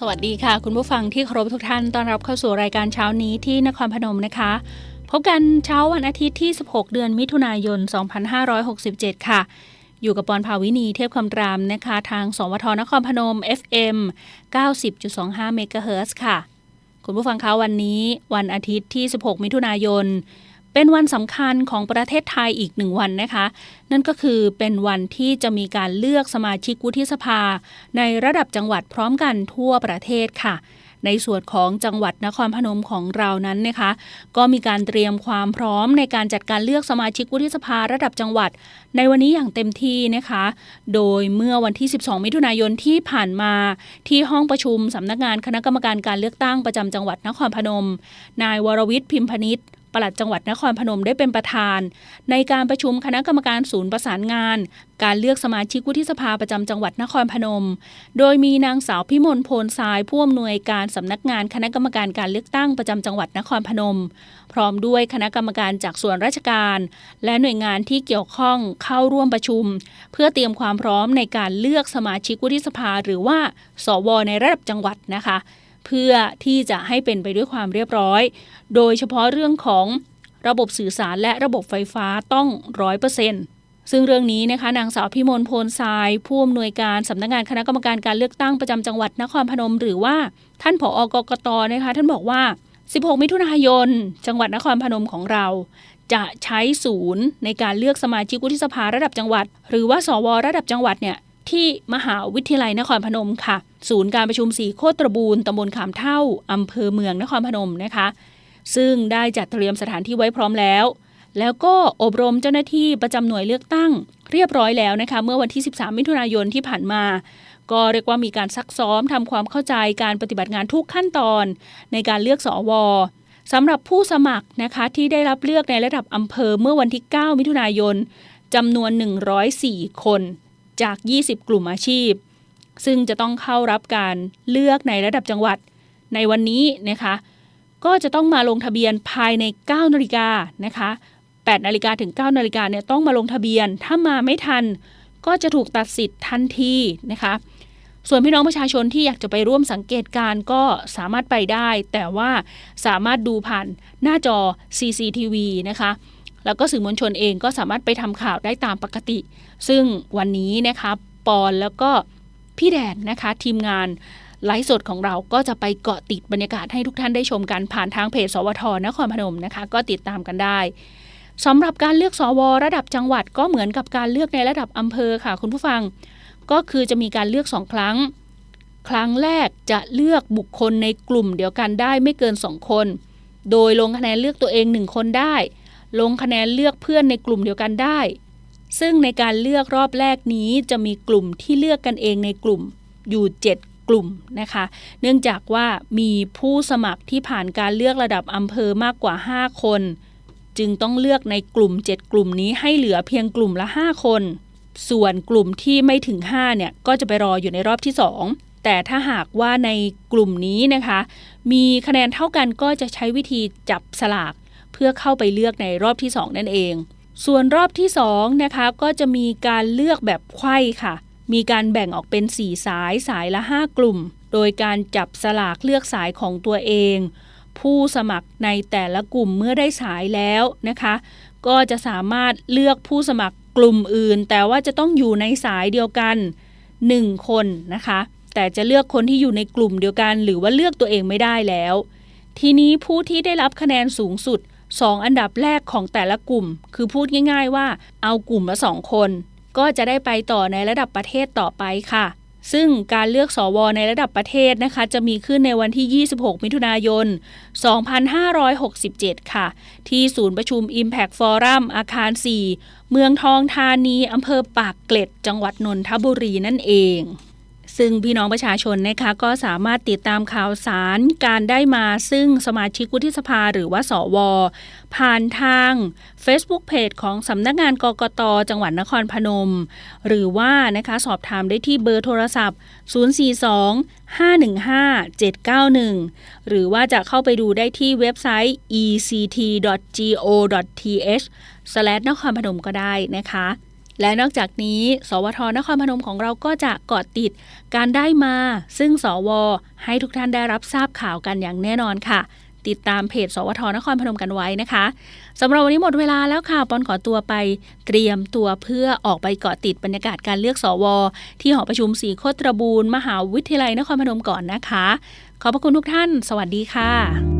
สวัสดีค่ะ คุณผู้ฟังที่เคารพทุกท่านต้อนรับเข้าสู่รายการเช้านี้ที่นครพนมนะคะ พบกันเช้าวันอาทิตย์ที่ 16 เดือนมิถุนายน 2567 ค่ะ อยู่กับปอนภาวินีเทพคำรามนะคะ ทางสวทนครพนม FM 90.25เมกะเฮิร์ค่ะ คุณผู้ฟังคะวันนี้วันอาทิตย์ที่ 16 มิถุนายน เป็นวันสำคัญของประเทศไทยอีกหนึ่งวันนะคะ นั่นก็คือเป็นวันที่จะมีการเลือกสมาชิกวุฒิสภา ในระดับจังหวัดพร้อมกันทั่วประเทศค่ะ ในส่วนของจังหวัดนครพนมของเรานั้นนะคะ ก็มีการเตรียมความพร้อมในการจัดการเลือกสมาชิกวุฒิสภาระดับจังหวัด ในวันนี้อย่างเต็มที่นะคะ โดยเมื่อวันที่ 12 มิถุนายนที่ผ่านมา ที่ห้องประชุมสำนักงานคณะกรรมการการเลือกตั้งประจำจังหวัดนครพนม นายวรวิทย์พิมพนิษฐ์ ปลัดจังหวัดนครพนมได้เป็นประธาน ในการประชุมคณะกรรมการศูนย์ประสานงาน การเลือกสมาชิกวุฒิสภาประจำจังหวัดนครพนม โดยมีนางสาวพิมลโพนทรายผู้อำนวยการสำนักงานคณะกรรมการการเลือกตั้งประจำจังหวัดนครพนม พร้อมด้วยคณะกรรมการจากส่วนราชการ และหน่วยงานที่เกี่ยวข้องเข้าร่วมประชุม เพื่อเตรียมความพร้อมในการเลือกสมาชิกวุฒิสภา หรือว่า สวในระดับจังหวัดนะคะ เพื่อที่จะให้เป็นไปด้วยความเรียบร้อย โดยเฉพาะเรื่องของระบบสื่อสารและระบบไฟฟ้าต้องร้อยเปอร์เซ็นต์ซึ่งเรื่องนี้นะคะนางสาวพิมลโพนทราย ผู้อำนวยการสำนักงานคณะกรรมการการเลือกตั้งประจำจังหวัดนครพนม หรือว่าท่านผอกกตนะคะท่านบอกว่า 16 มิถุนายน จังหวัดนครพนมของเรา จะใช้ศูนย์ในการเลือกสมาชิกวุฒิสภาระดับจังหวัด หรือว่าสวระดับจังหวัดเนี่ย ที่มหาวิทยาลัยนครพนมค่ะ ศูนย์การประชุมสีโคตรบูรณ์ตำบลขามเท่าอำเภอเมืองนครพนมนะคะ ซึ่งได้จัดเตรียมสถานที่ไว้พร้อมแล้ว แล้วก็อบรมเจ้าหน้าที่ประจำหน่วยเลือกตั้ง เรียบร้อยแล้วนะคะ เมื่อวันที่ 13 มิถุนายนที่ผ่านมา ก็เรียกว่ามีการซักซ้อมทำความเข้าใจการปฏิบัติงานทุกขั้นตอน ในการเลือกสอวสำหรับผู้สมัครนะคะที่ได้รับเลือกในระดับอำเภอเมื่อวันที่ 9 มิถุนายนจำนวน 104 คน จาก 20 กลุ่มอาชีพ ซึ่งจะต้องเข้ารับการเลือกในระดับจังหวัดในวันนี้นะคะ ก็จะต้องมาลงทะเบียนภายใน 9นาฬิกานะคะ8นาฬิกาถึง9นาฬิกาเนี่ยต้องมาลงทะเบียน ถ้ามาไม่ทันก็จะถูกตัดสิทธิ์ทันทีนะคะ ส่วนพี่น้องประชาชนที่อยากจะไปร่วมสังเกตการก็สามารถไปได้ แต่ว่าสามารถดูผ่านหน้าจอ CCTV นะคะ แล้วก็สื่อมวลชนเองก็สามารถไปทำข่าวได้ตามปกติ ซึ่งวันนี้นะคะปอนแล้วก็พี่แดนนะคะทีมงานไลฟ์สดของเราก็จะไปเกาะติดบรรยากาศให้ทุกท่านได้ชมกันผ่านทางเพจสวทนครพนมนะคะ ก็ติดตามกันได้สำหรับการเลือกสวระดับจังหวัดก็เหมือนกับการเลือกในระดับอำเภอค่ะ คุณผู้ฟัง ก็คือจะมีการเลือกสองครั้ง ครั้งแรกจะเลือกบุคคลในกลุ่มเดียวกันได้ไม่เกินสองคน โดยลงคะแนนเลือกตัวเองหนึ่งคนได้ ลงคะแนนเลือกเพื่อนในกลุ่มเดียวกันได้ ซึ่งในการเลือกรอบแรกนี้จะมีกลุ่มที่เลือกกันเองในกลุ่มอยู่ 7 กลุ่มนะคะ เนื่องจากว่ามีผู้สมัครที่ผ่านการเลือกระดับอำเภอมากกว่า 5 คน จึงต้องเลือกในกลุ่ม 7 กลุ่มนี้ให้เหลือเพียงกลุ่มละ 5 คน ส่วนกลุ่มที่ไม่ถึง 5 เนี่ย ก็จะไปรออยู่ในรอบที่ 2 แต่ถ้าหากว่าในกลุ่มนี้นะคะ มีคะแนนเท่ากันก็จะใช้วิธีจับสลาก เพื่อเข้าไปเลือกในรอบที่ 2 นั่นเอง ส่วนรอบที่2นะคะก็จะมีการเลือกแบบไข้ค่ะ มีการแบ่งออกเป็น 4 สายสายละ 5 กลุ่ม โดยการจับสลากเลือกสายของตัวเอง ผู้สมัครในแต่ละกลุ่มเมื่อได้สายแล้วนะคะ ก็จะสามารถเลือกผู้สมัครกลุ่มอื่น แต่ว่าจะต้องอยู่ในสายเดียวกัน 1 คนนะคะแต่จะเลือกคนที่อยู่ในกลุ่มเดียวกัน หรือว่าเลือกตัวเองไม่ได้แล้ว ทีนี้ผู้ที่ได้รับคะแนนสูงสุด 2 อันดับแรกของแต่ละกลุ่ม คือพูดง่ายๆว่าเอากลุ่มละ2คน ก็จะได้ไปต่อในระดับประเทศต่อไปค่ะ ซึ่งการเลือกสอวในระดับประเทศนะคะ จะมีขึ้นในวันที่ 26 มิถุนายน 2567 ค่ะ ที่ศูนย์ประชุม Impact Forum อาคาร 4 เมืองทองธานีอำเภอปากเกร็ด จังหวัดนนทบุรีนั่นเอง ซึ่งพี่น้องประชาชนนะคะก็สามารถติดตามข่าวสารการได้มาซึ่งสมาชิกวุฒิสภาหรือว่าสว ผ่านทาง Facebook Page ของสำนักงานกกต จังหวัดนครพนม หรือว่านะคะสอบถามได้ที่เบอร์โทรศัพท์ 042 515 791 หรือว่าจะเข้าไปดูได้ที่เว็บไซต์ ect.go.th นครพนมก็ได้นะคะ และนอกจากนี้ สวทนครพนมของเราก็จะเกาะติดการได้มา ซึ่งสว ให้ทุกท่านได้รับทราบข่าวกันอย่างแน่นอนค่ะ ติดตามเพจ สวทนครพนมกันไว้นะคะสำหรับวันนี้หมดเวลาแล้วค่ะปอนขอตัวไป เตรียมตัวเพื่อออกไปเกาะติดบรรยากาศการเลือกสว ที่หอประชุมสีโคตรบูรณ์มหาวิทยาลัยนครพนมก่อนนะคะ ขอบพระคุณทุกท่าน สวัสดีค่ะ